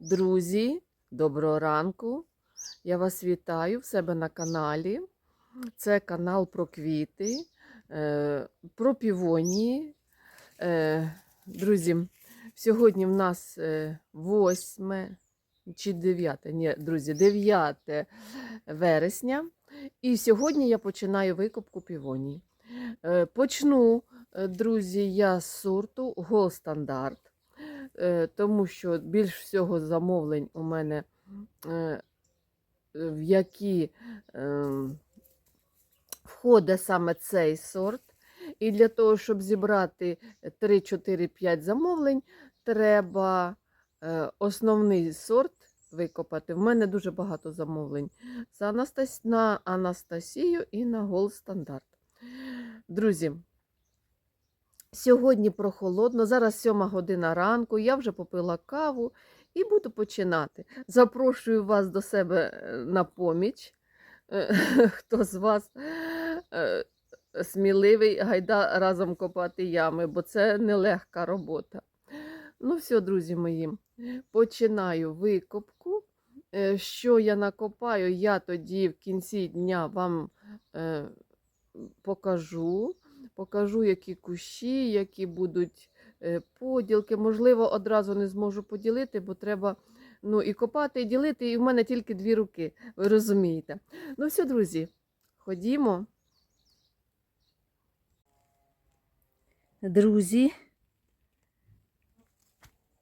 Друзі, доброго ранку! Я вас вітаю в себе на каналі. Це канал про квіти, е, про півонії. Е, Друзі, сьогодні в нас 8 чи 9, ні, друзі, 9 вересня. І сьогодні я починаю викупку півоній. Е, Почну, е, друзі, я з сорту Голстандарт. Е, тому що більш всього замовлень у мене, е, в які е, входить саме цей сорт. І для того, щоб зібрати 3, 4, 5 замовлень, треба е, основний сорт викопати. В мене дуже багато замовлень на Анастасію і на Голд Стандарт. Друзі, Сьогодні прохолодно, зараз сьома година ранку, я вже попила каву і буду починати. Запрошую вас до себе е, на поміч. Е, Хто з вас е, сміливий, гайда разом копати ями, бо це нелегка робота. Ну, все, друзі мої, починаю викопку. Що я накопаю, я тоді в кінці дня вам покажу покажу, які кущі, які будуть е, поділки. Можливо, одразу не зможу поділити, бо треба ну, і копати, і ділити, і в мене тільки дві руки, ви розумієте. Ну, все, друзі, ходімо. Друзі,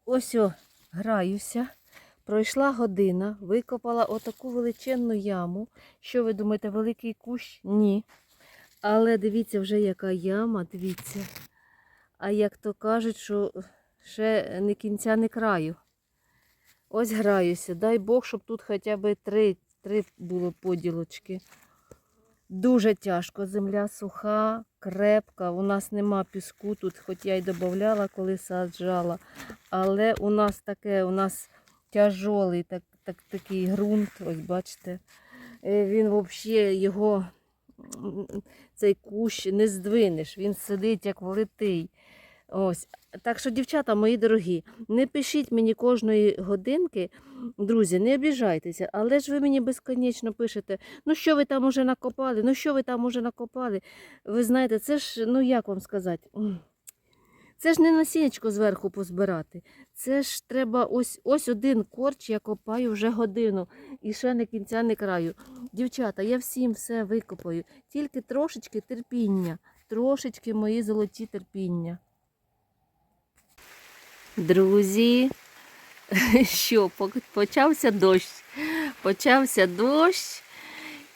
ось о, граюся. Пройшла година, викопала отаку величезну яму. Що ви думаєте, великий кущ? Ні. Але дивіться, вже яка яма, дивіться. А як то кажуть, що ще не кінця, не краю. Ось граюся. Дай Бог, щоб тут хоча б три, три було поділочки. Дуже тяжко. Земля суха, крепка. У нас нема піску тут, хоч я й додавала, коли саджала. Але у нас таке, у нас тяжолий так, так, такий ґрунт, ось бачите. Е, Він взагалі його цей кущ не здвинеш, він сидить як влитий. Ось. Так що, дівчата, мої дорогі, не пишіть мені кожної годинки, друзі, не обіжайтеся, але ж ви мені безконечно пишете, ну що ви там уже накопали, ну що ви там уже накопали. Ви знаєте, це ж, ну як вам сказати, це ж не насіннячко зверху позбирати. Це ж треба ось ось один корч, я копаю вже годину і ще не кінця, не краю. Дівчата, я всім все викопаю, тільки трошечки терпіння, трошечки мої золоті терпіння. Друзі, що почався дощ. Почався дощ,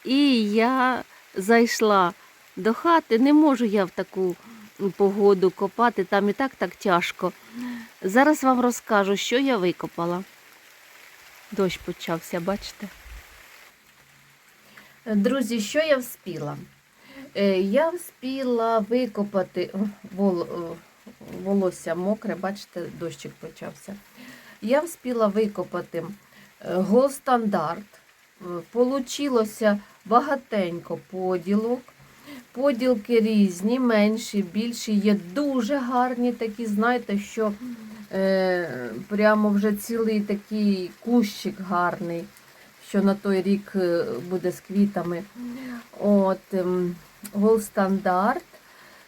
і я зайшла до хати. Не можу я в таку погоду копати, там і так так тяжко. Зараз вам розкажу, що я викопала. Дощ почався, бачите? Друзі, що я вспіла? Е, Я вспіла викопати вол, волосся мокре, бачите, дощик почався. Я вспіла викопати голстандарт. Получилося багатенько поділок. Поділки різні, менші, більші, є дуже гарні такі, знаєте, що е, прямо вже цілий такий кущик гарний, що на той рік е, буде з квітами. От, ем, голстандарт.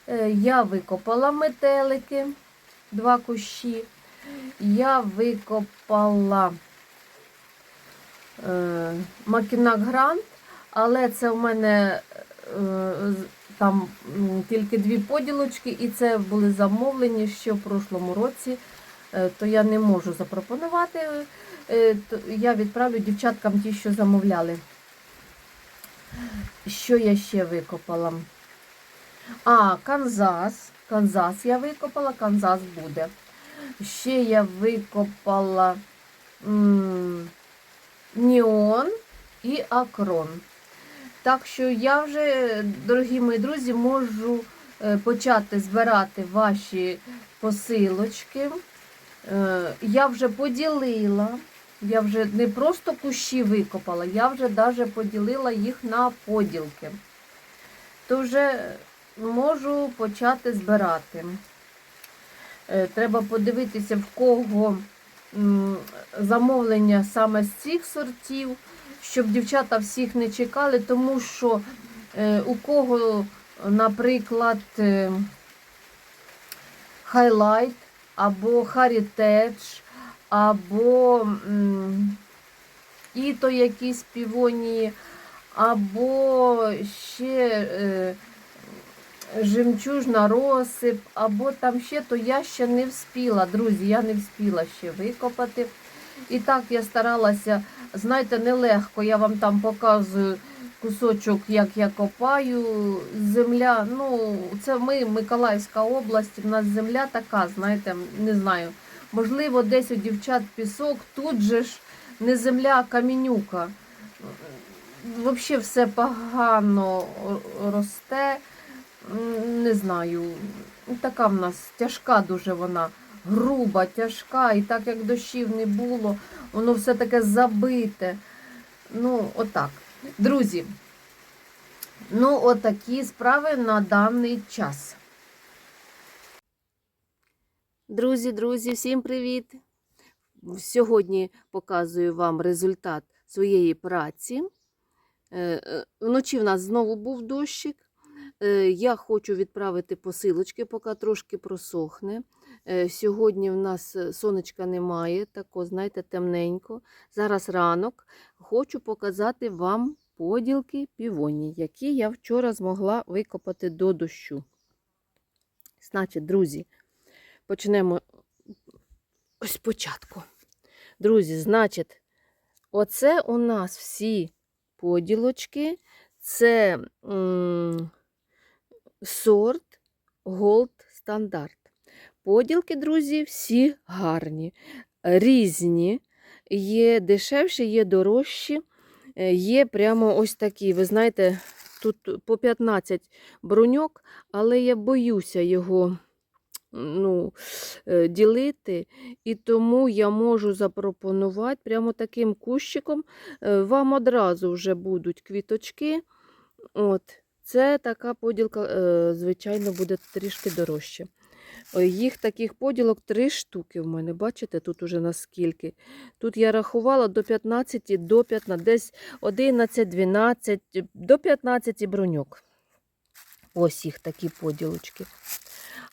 Е, Я викопала метелики, два кущі. Я викопала е, Макінак Грант, але це в мене е, там тільки дві поділочки, і це були замовлені ще в прошлому році, е, то я не можу запропонувати. Е, Я відправлю дівчаткам ті, що замовляли. Що я ще викопала? А, Канзас. Канзас я викопала, Канзас буде. Ще я викопала м, Ніон і Акрон. Так що я вже, дорогі мої друзі, можу е, почати збирати ваші посилочки. Е, Я вже поділила. Я вже не просто кущі викопала, я вже навіть поділила їх на поділки. То вже можу почати збирати. Е, Треба подивитися, в кого замовлення саме з цих сортів, щоб дівчата всіх не чекали, тому що е, у кого, наприклад, е, Highlight або Heritage, або іто якісь півонії, або ще е, жемчужна розсип, або там ще, то я ще не вспіла, друзі, я не вспіла ще викопати. І так я старалася, знаєте, нелегко, я вам там показую кусочок, як я копаю. Земля, ну, це ми, Миколаївська область, у нас земля така, знаєте, не знаю. Можливо, десь у дівчат пісок, тут же ж не земля, а камінюка. Взагалі все погано росте. Не знаю. Така в нас тяжка дуже вона, груба, тяжка, і так як дощів не було, воно все таке забите. Ну, отак. Друзі, ну, отакі справи на даний час. Друзі, друзі, всім привіт! Сьогодні показую вам результат своєї праці. Е, е, Вночі в нас знову був дощик. Е, Я хочу відправити посилочки, поки трошки просохне. Е, Сьогодні в нас е, сонечка немає, тако, знаєте, темненько. Зараз ранок. Хочу показати вам поділки півоні, які я вчора змогла викопати до дощу. Значить, друзі, почнемо ось спочатку. Друзі, значить, оце у нас всі поділочки. Це м, сорт Gold Standard. Поділки, друзі, всі гарні, різні. Є дешевші, є дорожчі, е, є прямо ось такі. Ви знаєте, тут по 15 броньок, але я боюся його ну, е, ділити. І тому я можу запропонувати прямо таким кущиком. Е, Вам одразу вже будуть квіточки. От. Це така поділка, е, звичайно, буде трішки дорожче. Е, Їх таких поділок три штуки в мене. Бачите, тут уже наскільки. Тут я рахувала до 15, до 15, десь 11, 12, до 15 броньок. Ось їх такі поділочки.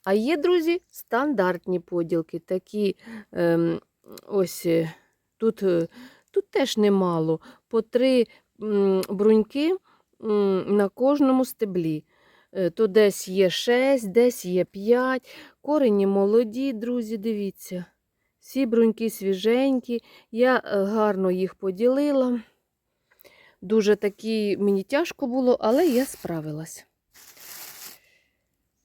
А є, друзі, стандартні поділки. Такі ем, ось е, тут, тут теж немало. По три бруньки на кожному стеблі. Е, То десь є 6, десь є 5. Корені молоді, друзі, дивіться. Всі бруньки свіженькі. Я е, гарно їх поділила. Дуже такі мені тяжко було, але я справилась.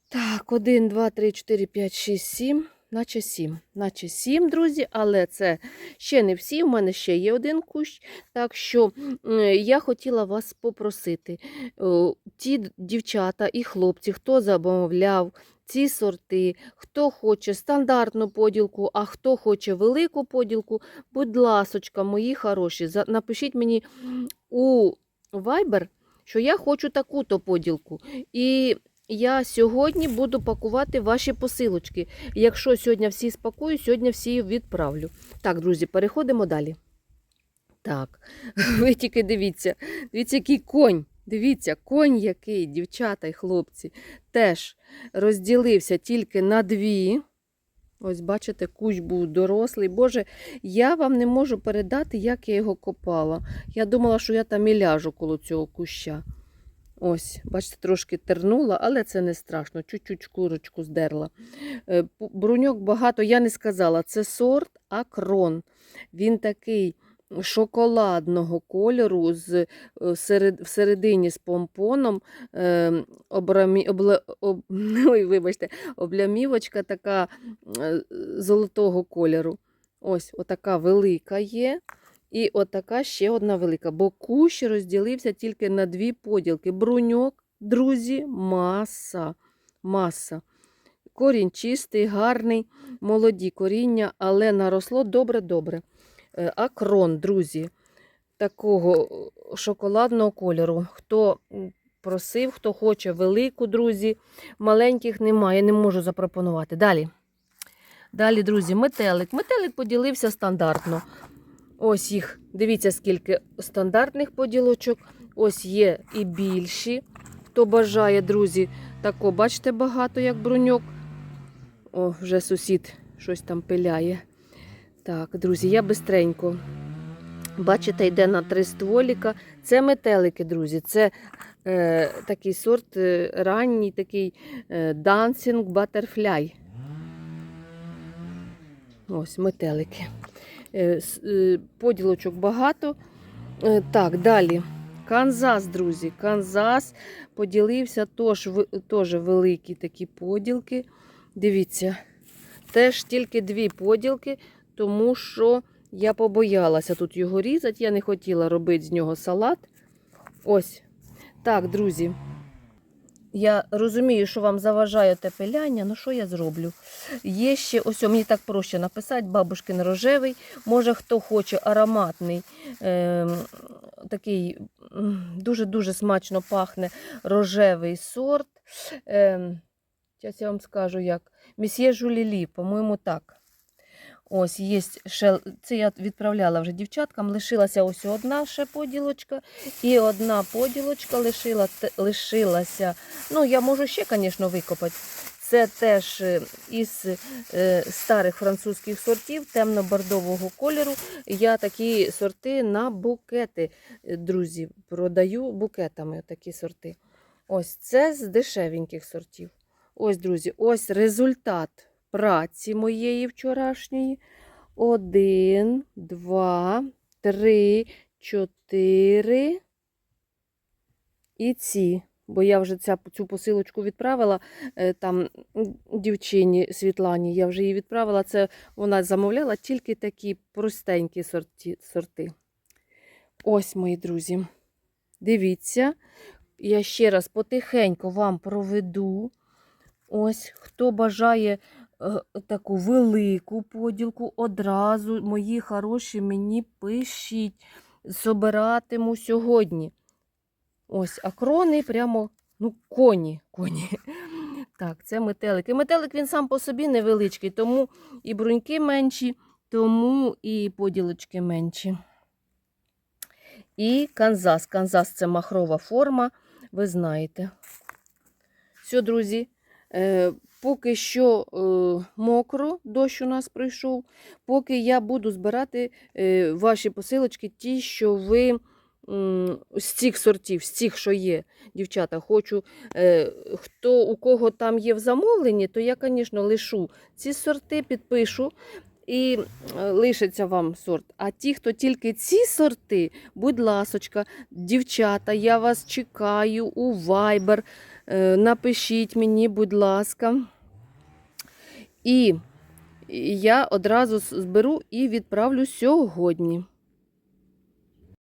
Так, 1, 2, 3, 4, 5, 6, 7, наче 7. Наче 7, друзі, але це ще не всі. У мене ще є один кущ. Так що я хотіла вас попросити. О, Ті дівчата і хлопці, хто замовляв ці сорти, хто хоче стандартну поділку, а хто хоче велику поділку, будь ласочка, мої хороші, напишіть мені у Viber, що я хочу таку-то поділку. І я сьогодні буду пакувати ваші посилочки. Якщо сьогодні всі спакую, сьогодні всі відправлю. Так, друзі, переходимо далі. Так, ви тільки дивіться, дивіться, який конь. Дивіться, конь який, дівчата й хлопці, теж розділився тільки на дві. Ось, бачите, кущ був дорослий. Боже, я вам не можу передати, як я його копала. Я думала, що я там і ляжу коло цього куща. Ось, бачите, трошки тернула, але це не страшно. Чуть-чуть шкурочку здерла. Е, Бруньок багато, я не сказала, це сорт акрон. Він такий шоколадного кольору з е, серед, всередині з помпоном. Е, обрамі, обле, об, ой, вибачте, облямівочка така е, золотого кольору. Ось, отака велика є. І отака ще одна велика, бо кущ розділився тільки на дві поділки. Бруньок, друзі, маса. Маса. Корінь чистий, гарний, молоді коріння, але наросло добре-добре. Е, Акрон, друзі, такого е, шоколадного кольору. Хто просив, хто хоче велику, друзі, маленьких немає, не можу запропонувати. Далі. Далі, друзі, метелик. Метелик поділився стандартно. Ось їх, дивіться, скільки стандартних поділочок. Ось є і більші. Хто бажає, друзі, тако, бачите, багато, як бруньок. О, вже сусід щось там пиляє. Так, друзі, я бистренько. Бачите, йде на три стволіка. Це метелики, друзі. Це е, такий сорт е, ранній, такий е, Dancing. Ось метелики. Е, е, поділочок багато. Е, так, далі. Канзас, друзі. Канзас поділився теж, теж великі такі поділки. Дивіться, теж тільки дві поділки, тому що я побоялася тут його різати. Я не хотіла робити з нього салат. Ось. Так, друзі. Я розумію, що вам заважає те пиляння, ну що я зроблю? Є ще, ось мені так проще написати, бабушкин рожевий. Може, хто хоче ароматний, ем, такий дуже-дуже смачно пахне рожевий сорт. Ем, зараз я вам скажу як. Місьє Жулілі, по-моєму, так. Ось є ще, це я відправляла вже дівчаткам. Лишилася ось одна ще поділочка, і одна поділочка лишила, лишилася. Ну, я можу ще, звісно, викопати. Це теж е, із е, старих французьких сортів темно-бордового кольору. Я такі сорти на букети, е, друзі, продаю букетами такі сорти. Ось це з дешевеньких сортів. Ось, друзі, ось результат праці моєї вчорашньої. Один, два, три, чотири. І ці. Бо я вже ця, цю посилочку відправила е, там дівчині Світлані, я вже її відправила. Це вона замовляла тільки такі простенькі сорті, сорти. Ось, мої друзі. Дивіться, я ще раз потихеньку вам проведу. Ось, хто бажає таку велику поділку, одразу, мої хороші, мені пишіть. Собиратиму сьогодні. Ось, а крони прямо, ну, коні. коні. Так, це метелик. І метелик він сам по собі невеличкий, тому і бруньки менші, тому і поділочки менші. І канзас. Канзас це махрова форма, ви знаєте. Все, друзі, е, поки що е, мокро, дощ у нас прийшов, поки я буду збирати е, ваші посилочки, ті, що ви з цих сортів, з цих, що є, дівчата, хочу, е, хто у кого там є в замовленні, то я, звісно, лишу ці сорти, підпишу. І е, лишиться вам сорт. А ті, хто тільки ці сорти, будь ласочка, дівчата, я вас чекаю у Viber. Е, Напишіть мені, будь ласка. І я одразу зберу і відправлю сьогодні.